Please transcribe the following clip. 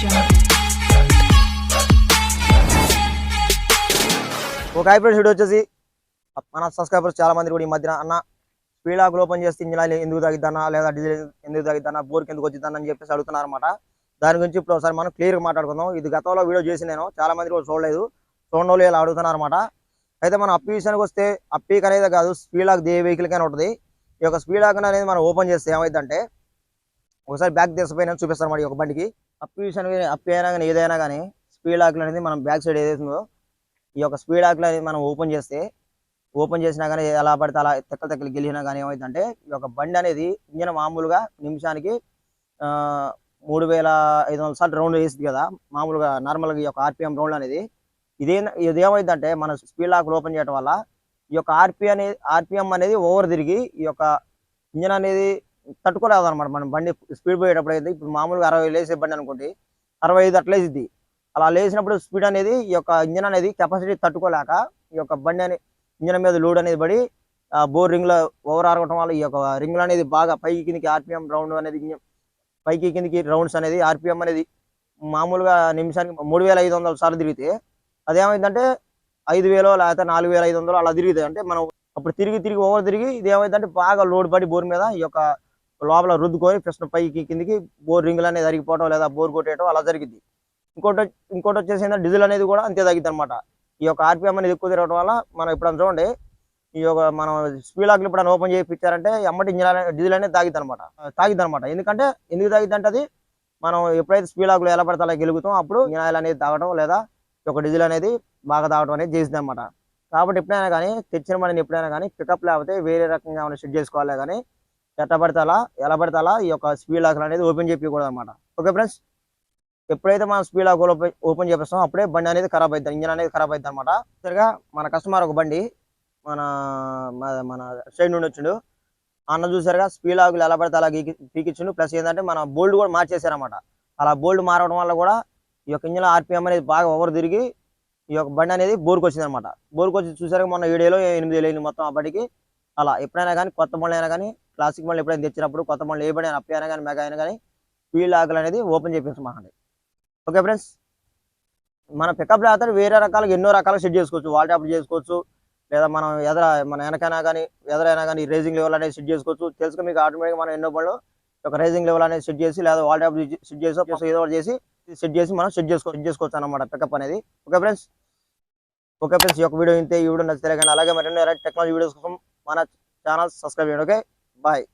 ఒక hybrid sheet వచ్చేసి మన సబ్స్క్రైబర్స్ చాలా మంది కూడా ఈ మధ్యన అన్న స్పీడ్ ఆకులు ఓపెన్ చేస్తే ఇంజిన్ ఎందుకు తగ్గిద్దన్నా లేదా డీజిల్ ఎందుకు తగ్గిద్దన్నా బోర్కి ఎందుకు వచ్చిద్దన్నా అని చెప్పేసి అడుగుతున్నారు అనమాట దాని గురించి ఇప్పుడు ఒకసారి మనం క్లియర్గా మాట్లాడుకుందాం. ఇది గతంలో వీడియో చేసి నేను చాలా మంది కూడా చూడలేదు. చూడలేదు ఇలా అడుగుతున్నారు అనమాట అయితే మనం అప్పీ విషయానికి వస్తే అప్పీకి అనేది కాదు స్పీడ్ ఆక్ ఏ వెహికల్కైనా ఉంటుంది. ఈ యొక్క స్పీడ్ ఆక్ అనేది మనం ఓపెన్ చేస్తే ఏమైందంటే ఒకసారి బ్యాక్ తీసిపోయినా చూపిస్తాను మరి ఒక బండికి. అప్పి విషయానికి అప్పి అయినా కానీ ఏదైనా కానీ స్పీడ్ ఆకులు అనేది మనం బ్యాక్ సైడ్ ఏదైతుందో ఈ యొక్క స్పీడ్ ఆకులు అనేది మనం ఓపెన్ చేస్తే ఓపెన్ చేసినా కానీ ఎలా పడితే అలా తెక్కలు తెక్కలు గెలిచినా కానీ ఏమైందంటే ఈ యొక్క బండి అనేది ఇంజన్ మామూలుగా నిమిషానికి ఆ, మూడు వేల ఐదు వందల సార్లు రౌండ్ వేస్తుంది కదా మామూలుగా నార్మల్గా ఈ యొక్క ఆర్పిఎం రౌండ్ అనేది. ఇదే ఇది ఏమైందంటే మన స్పీడ్ లాక్ ఓపెన్ చేయడం వల్ల ఈ యొక్క ఆర్పి అనేది ఆర్పిఎం అనేది ఓవర్ తిరిగి ఈ యొక్క ఇంజన్ అనేది తట్టుకోలేదు అనమాట మనం బండి స్పీడ్ పోయేటప్పుడు అయితే ఇప్పుడు మామూలుగా అరవై లేసే బండి అనుకోండి అరవై ఐదు అట్లా వేసిద్ది అలా లేచినప్పుడు స్పీడ్ అనేది ఈ యొక్క ఇంజన్ అనేది కెపాసిటీ తట్టుకోలేక ఈ యొక్క బండి అనే ఇంజన్ మీద లోడ్ అనేది పడి ఆ బోర్ రింగ్లో ఓవర్ ఆరగటం వల్ల ఈ యొక్క రింగ్ అనేది బాగా పైకి కిందికి ఆర్పిఎం రౌండ్ అనేది పైకి కిందికి రౌండ్స్ అనేది ఆర్పిఎం అనేది మామూలుగా నిమిషానికి మూడు వేల ఐదు వందల సార్లు తిరిగితే అదేమైందంటే ఐదు వేలో లేకపోతే నాలుగు వేల ఐదు వందలు అలా తిరుగుతాయి అంటే మనం అప్పుడు తిరిగి తిరిగి ఓవర్ తిరిగి ఇది ఏమైందంటే బాగా లోడ్ పడి బోర్ మీద ఈ యొక్క లోపల రుద్దుకొని కృష్ణ పైకి కిందికి బోర్ రింగులు అనేది అరిగిపోవడం లేదా బోర్ కొట్టేయడం అలా జరిగింది ఇంకోటి ఇంకోటి వచ్చేసి ఏంటంటే డీజిల్ అనేది కూడా అంతే తగ్గింది అనమాట ఈ యొక్క ఆర్పిఎం అనేది ఎక్కువ తిరగడం వల్ల మనం ఇప్పుడు చూడండి ఈ యొక్క మనం స్పీడ్ లాక్లు ఇప్పుడు ఓపెన్ చేయించారంటే ఎమ్మటి ఇంజిన్ డీజిల్ అనేది తాగిద్ది అనమాట తాగిద్ది అనమాట ఎందుకంటే ఎందుకు తాగిద్ది అంటే అది మనం ఎప్పుడైతే స్పీడ్ లాక్లు ఎలా పడితే అలా గెలుగుతాం అప్పుడు ఇంజిన్ అనేది తాగడం లేదా ఈ యొక్క డీజిల్ అనేది బాగా తాగడం అనేది చేసింది అనమాట కాబట్టి ఎప్పుడైనా కానీ తెచ్చిన మనని ఎప్పుడైనా కానీ పికప్ లేకపోతే వేరే రకంగా ఏమైనా షెడ్ చేసుకోవాలి కానీ ఎట్లా పడతాలా అలా ఎలా పడతాలా ఈ యొక్క స్పీడ్ లాక్ అనేది ఓపెన్ చేయకూడదు అనమాట ఓకే ఫ్రెండ్స్ ఎప్పుడైతే మనం స్పీడ్ లాక్ ఓపెన్ చేపిస్తామో అప్పుడే బండి అనేది ఖరాబ్ అవుతుంది ఇంజన్ అనేది ఖరాబ్ అవుతుంది అనమాట సరిగా మన కస్టమర్ ఒక బండి మన మన- సైడ్ నుండి వచ్చిండు. అన్న చూసారుగా స్పీడ్ లాకులు ఎలా పడితే అలా పీకిచ్చిండు ప్లస్ ఏంటంటే మన బోల్డ్ కూడా మార్చేసారనమాట అలా బోల్డ్ మారడం వల్ల కూడా ఈ యొక్క ఇంజన్ ఆర్పిఎం అనేది బాగా ఓవర్ తిరిగి ఈ యొక్క బండి అనేది బోర్కి వచ్చింది అనమాట బోర్కి వచ్చి చూసారు మొన్న ఏడేలో ఎనిమిది వేలు మొత్తం ఆ బండికి. అలా ఎప్పుడైనా కానీ కొత్త బండి అయినా కానీ క్లాసిక్ మళ్ళీ ఎప్పుడైనా తెచ్చినప్పుడు కొత్త మళ్ళీ ఏ బండి అప్పి అయినా కానీ మెగా అయినా కానీ వీల్ లాకులు అనేది ఓపెన్ చేపించమాకండి ఓకే ఫ్రెండ్స్? మన పికప్ లేకపోతే వేరే రకాలుగా ఎన్నో రకాలుగా సెట్ చేసుకోవచ్చు. వాల్ టాప్ చేసుకోవచ్చు లేదా మనం ఎదర మన వెనకైనా కానీ ఎదరైనా కానీ రేసింగ్ లెవెల్ అనేది సెట్ చేసుకోవచ్చు. తెలుసుకుని మీకు ఆటోమేటిక్గా మనం ఎన్నో బండ్లు ఒక రేసింగ్ లెవెల్ అనేది సెట్ చేసి లేదా వాల్ టాప్ సెట్ చేసి ఏదో ఒకటి చేసి సెట్ చేసి మనం సెట్ చేసుకో సెట్ చేసుకోవచ్చు అనమాట పికప్ అనేది. Okay friends? ఓకే ఫ్రెండ్స్ ఈ యొక్క వీడియో ఇంతే. ఈ వీడియో నచ్చితే కానీ అలాగే మరిన్ని టెక్నాలజీ వీడియోస్ కోసం మన ఛానల్ సబ్స్క్రైబ్ చేయండి. ఓకే? Bye.